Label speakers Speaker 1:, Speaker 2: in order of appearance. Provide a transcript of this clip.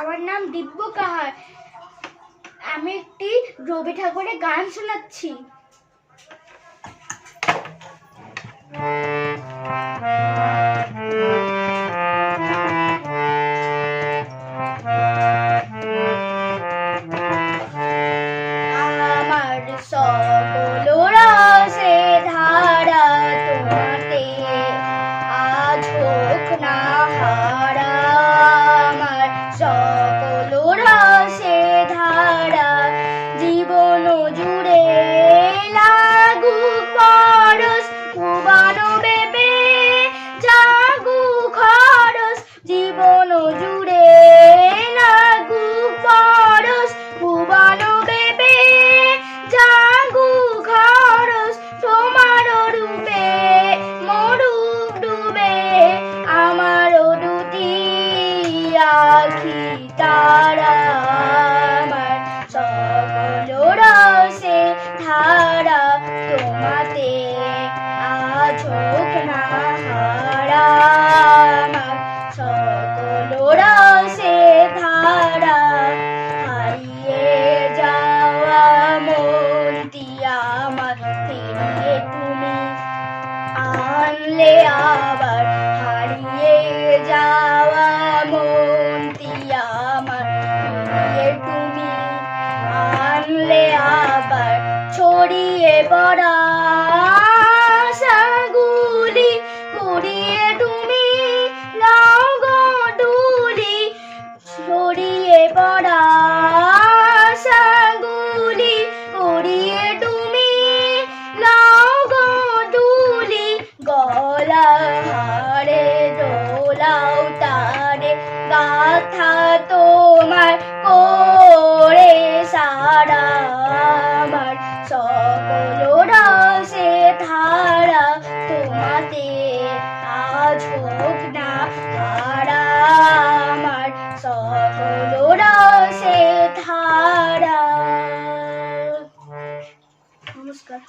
Speaker 1: আমার নাম দিব্য কাহার আমি একটি রবি ঠাকুরের গান শোনাচ্ছি। আমার সকল হোক না হারা। তোমাতে আজ না হারা সকল রসে ধারা, হারিয়ে যাওয়া মনটি আমার ফিরিয়ে তুমি আনলে আবার গাথা তোমার করে সারা আমার সকল রসে ধারা তোমাতে আজ হোক না হারা আমার সকল রসে ধারা। নমস্কার।